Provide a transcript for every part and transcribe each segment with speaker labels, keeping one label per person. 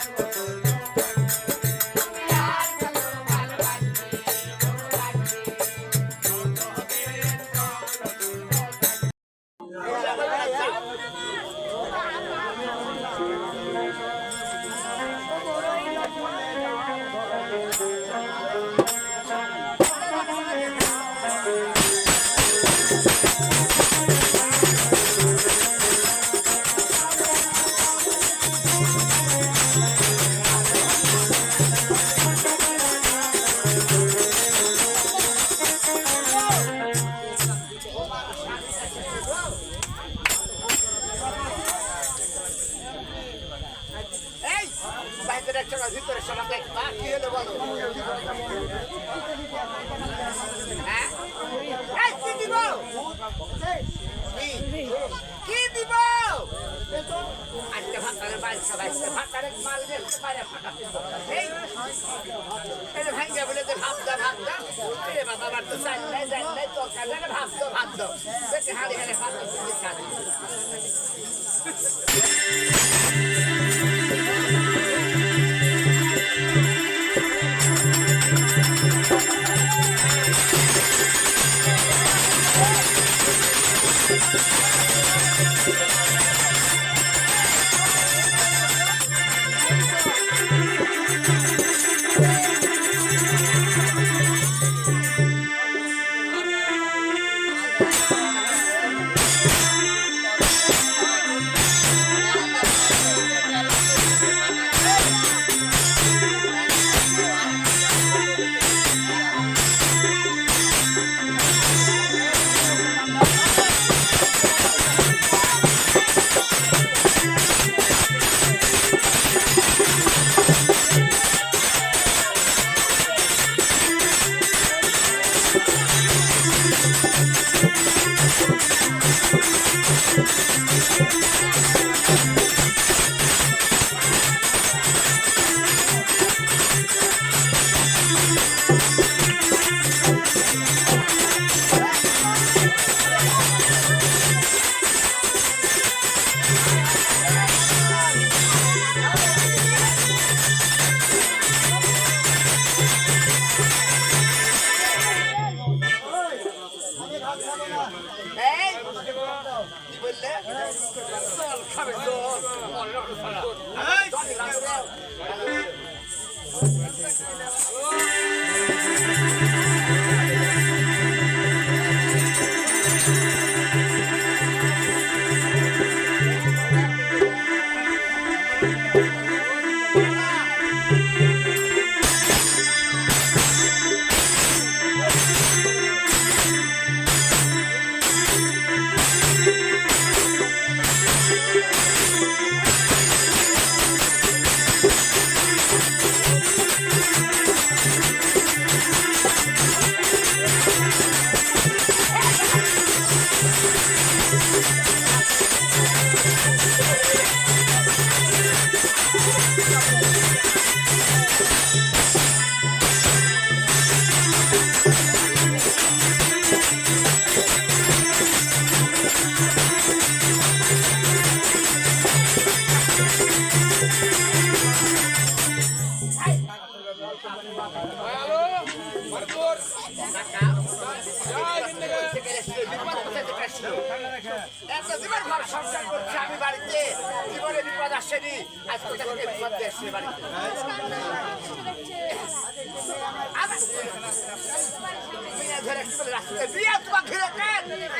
Speaker 1: Bye-bye. Thank you. Gracias. আচ্ছা, এত জীবন ঘর সংসার করছি আমি বাড়িতে। জীবনে বিপদ আসেনি। আজ কোথা থেকে ধরে রাখতে? ঘিরে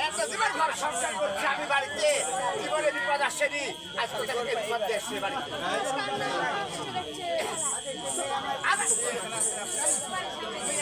Speaker 1: এত জীবন ঘর সংসার করছি আমি বাড়িতে জীবনে বিপদ আসেনি আজ কোথা থেকে বিপদ এসছে বাড়িতে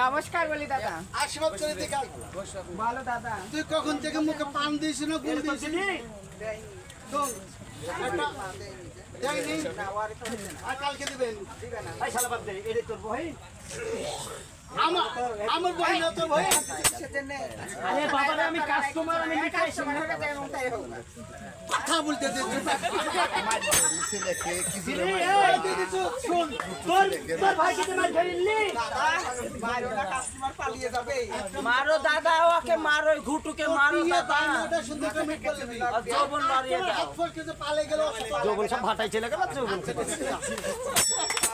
Speaker 2: নমস্কার বলি দাদা।
Speaker 3: আশীর্বাদ করে দেখা
Speaker 2: ভালো দাদা।
Speaker 3: তুই কখন থেকে মুখে পান দিয়েছি না গুল দিয়েছি কালকে দিবেন।
Speaker 4: আয় শালা বাদ দে এটা তোর বই
Speaker 3: আমার বই না তো ভাই
Speaker 4: আরে বাবা রে আমি কাস্টমার আমি লিখে
Speaker 3: কথা বলতে দে দিদি চুপ, শোন
Speaker 4: তোর তোর ভাই কি তোমার ধরিলি
Speaker 2: মারো দাদা ওকে মারো ঘুটুকে মারো দাদা।
Speaker 3: সুন্দর করে মিট করে
Speaker 2: যৌবন মারিয়ে দাও।
Speaker 3: হাত ফসকে যে পালে গেল
Speaker 4: যৌবন সব ভাটাই চলে গেল যৌবন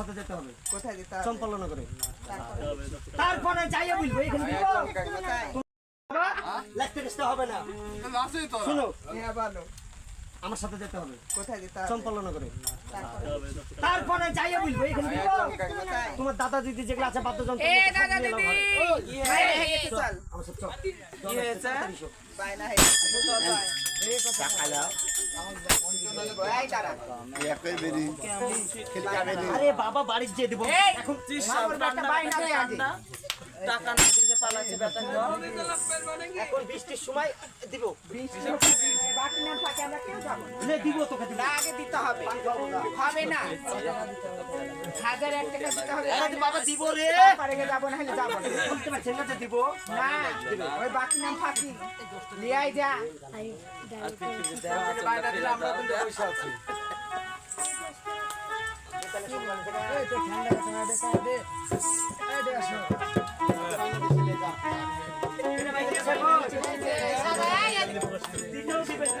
Speaker 4: সাথে যেতে হবে
Speaker 5: কোথায় যেতে হবে
Speaker 4: চম্পালনগরে
Speaker 5: তারপরে?
Speaker 4: যাইয়া বলব এখানে? লাগতে হবে না শুনো
Speaker 5: হ্যাঁ
Speaker 4: আমার সাথে যেতে হবে
Speaker 5: কোথায় যেতে হবে
Speaker 4: চম্পালনগরে
Speaker 5: তারপরে?
Speaker 4: তারপরে যাইয়া বলব এখানে দিব
Speaker 5: কোথায়?
Speaker 4: তোমার দাদা দিদি যেগুলো আছে বাদ্যযন্ত্র
Speaker 6: এ দাদা দিদি
Speaker 5: হয়ে চল।
Speaker 4: আমার সাথে চল।
Speaker 5: কি হয়েছে? হয়ে। এই।
Speaker 4: আরে বাবা বাড়ির যেয়ে দেবো। এখন
Speaker 5: দিয়ে।
Speaker 7: টাকা না দিলে পালাচ্ছে বেতন
Speaker 4: এখন বৃষ্টির সময় দিব।
Speaker 5: বাকি নাম ফাঁকে আমরা কেউ যাব না।
Speaker 4: দিব তোকে
Speaker 5: না, আগে দিতে হবে হবে না হাজার এক টাকা দিতে হবে
Speaker 4: আরে বাবা দিব রে
Speaker 5: পারে গে যাব না হলে যাব না
Speaker 4: বলতে পারছেন না যে দিব
Speaker 5: না ওই বাকি নাম ফাঁকি লিয়াই যা
Speaker 7: বায়না দিলে আমরা কিন্তু পয়সা আছি
Speaker 4: সাদার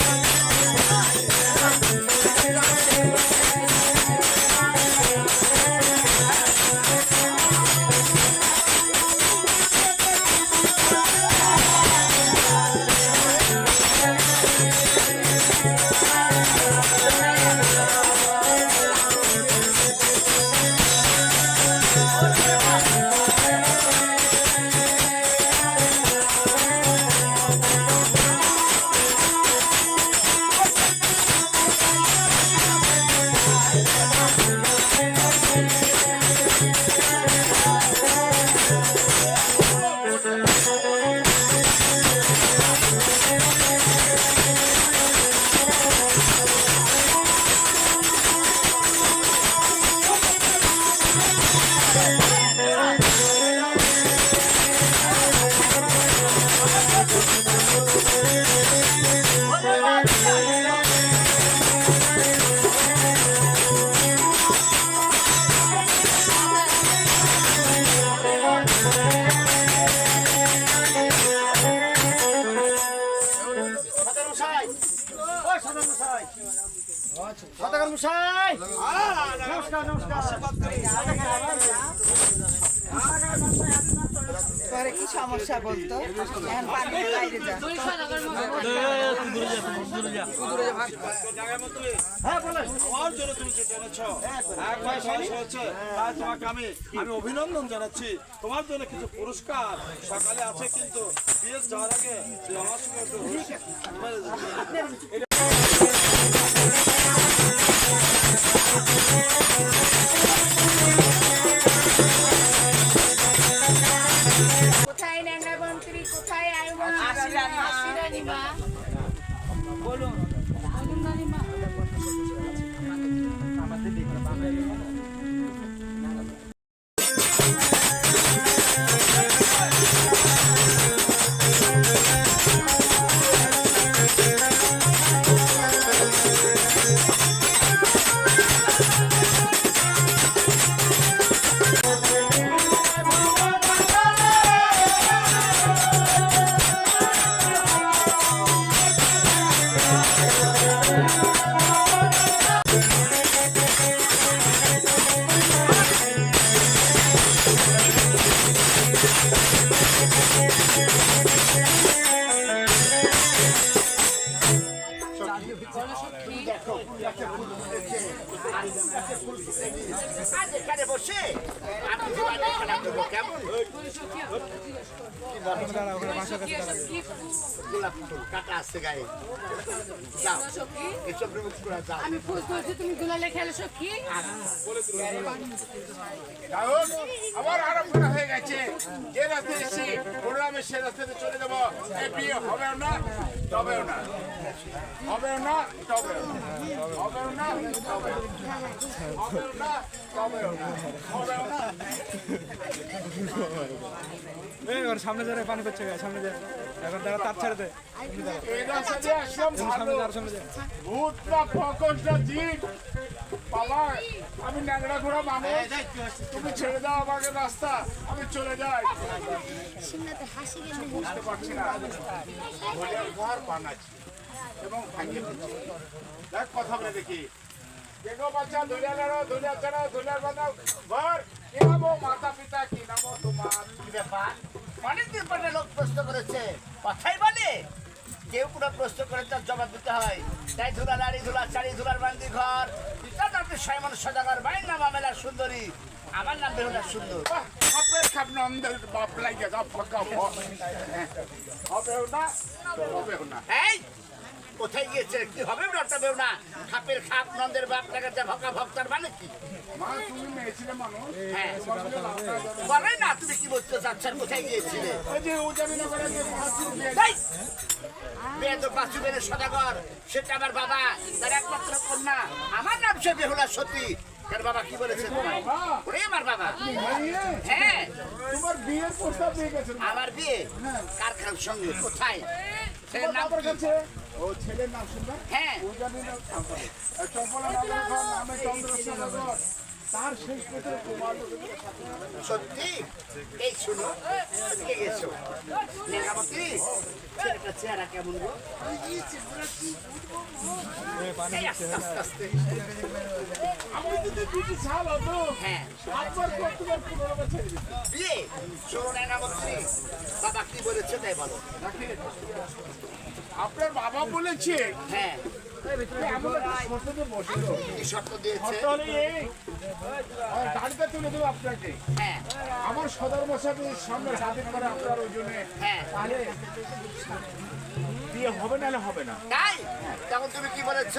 Speaker 4: সাদার মশাই নমস্কার। নমস্কার
Speaker 5: কি সমস্যা বলতো? এখন পানির বাইরে যা
Speaker 4: হ্যাঁ বলেন।
Speaker 1: আমার জন্য তুমি যেটা এনেছো এক মাস শেষ হচ্ছে তাই তোমাকে আমি আমি অভিনন্দন জানাচ্ছি। তোমার জন্য কিছু পুরস্কার সকালে আছে কিন্তু বিয়ের যাওয়ার আগে আমার সঙ্গে
Speaker 6: কোথায় ন্যাংরা মন্ত্রী কোথায় আয়ুমান আশিরানি মা বলুন বলুন রানীমা
Speaker 1: গাছে আমি ফুল
Speaker 5: তুমি গুলালে খেলে সখী
Speaker 2: আবার করা হয়ে গেছে। যে রাস্তায় এসে প্রোগ্রামে সে রাস্তাতে চলে যাব, এ বিয়ে হবেও না, তবেও না। হবেও
Speaker 8: ওর সামনে যারা পানি করছে সামনে যা এখন তারা তার ছেড়ে দে।
Speaker 2: এই রাস্তা দিয়ে আসলাম ভালো
Speaker 8: সামনে যা
Speaker 2: ভূত না ফকস না জিট বাবা আমি ন্যাংরা ঘোড়া মানুষ। তুমি ছেড়ে দাও আমাকে রাস্তা আমি চলে যাই। বুঝতে পারছি না। ঘর বানাচ্ছি। এবং ভাঙিয়ে দিচ্ছি। দেখ কথা বলে দেখি। দেখো বাচ্চা দুনিয়া লাড়ো দুনিয়া ছাড়াও দুনিয়ার বানাও ঘর কি নামো? মাতা পিতা কি নামো? তোমার
Speaker 1: কি ব্যাপার? অনেকদিন পরে লোক প্রশ্ন করেছে কথাই বলে? কেউ কোনো প্রশ্ন করে তার জবাব দিতে হয়। তাই ধুলা লাড়ি ধুলা চারি ধুলার বান্দি ঘর। পিতা তাতে সাইমন সদাগর বাইন নাম আমেলা সুন্দরী। আমার নাম বেহুলা সুন্দর।
Speaker 2: খাপ নন্দের বাপ লাগে গা ফাঁকা হবেও না হবেও না?
Speaker 1: এই কোথায় গিয়েছে? কি হবে ব্যাপারটা বেউ না খাপের খাপ নন্দের বাপ লাগাতে ভকা ভক্তার মানে কি? হ্যাঁ।
Speaker 2: বলে
Speaker 1: না তুমি কি বলতে চাচ্ছ কোথায় গিয়েছিলে? সদাগর সেটা আমার বাবা তার একমাত্র কন্যা। আমার নাম সে বেহুলা সতী। তার বাবা কি বলেছে ওরে আমার বাবা। হ্যাঁ।
Speaker 2: তোমার বিয়ের প্রস্তাব দিয়ে গেছে।
Speaker 1: আমার বিয়ে? কারখানার সঙ্গে? কোথায়? নাম
Speaker 2: ও ছেলের নাম শুনবা?
Speaker 1: হ্যাঁ।
Speaker 2: চম্পলা নামে চন্দ্রশেখর। তার শেষ পেতে তোমার
Speaker 1: সত্যি? এই শুনো কে গেছো? লেখামতি ছেলেটা চেহারা কেমন গো? এই আস্তে আস্তে আস্তে
Speaker 2: আমি যদি দুটি সাল হতো
Speaker 1: হ্যাঁ।
Speaker 2: একবার পর তোমার
Speaker 1: বিয়ে শোনো লেখামতি বাবা কি বলেছে তাই বলো।
Speaker 2: আপনার বাবা বলেছে।
Speaker 1: হ্যাঁ। হ্যাঁ।
Speaker 2: আমার সদর মশাকে সামনে স্বাধীন করে আপনার ওই জন্য
Speaker 1: হ্যাঁ।
Speaker 2: বিয়ে হবে নাহলে হবে না।
Speaker 1: তাই? তখন তুমি কি বলেছ?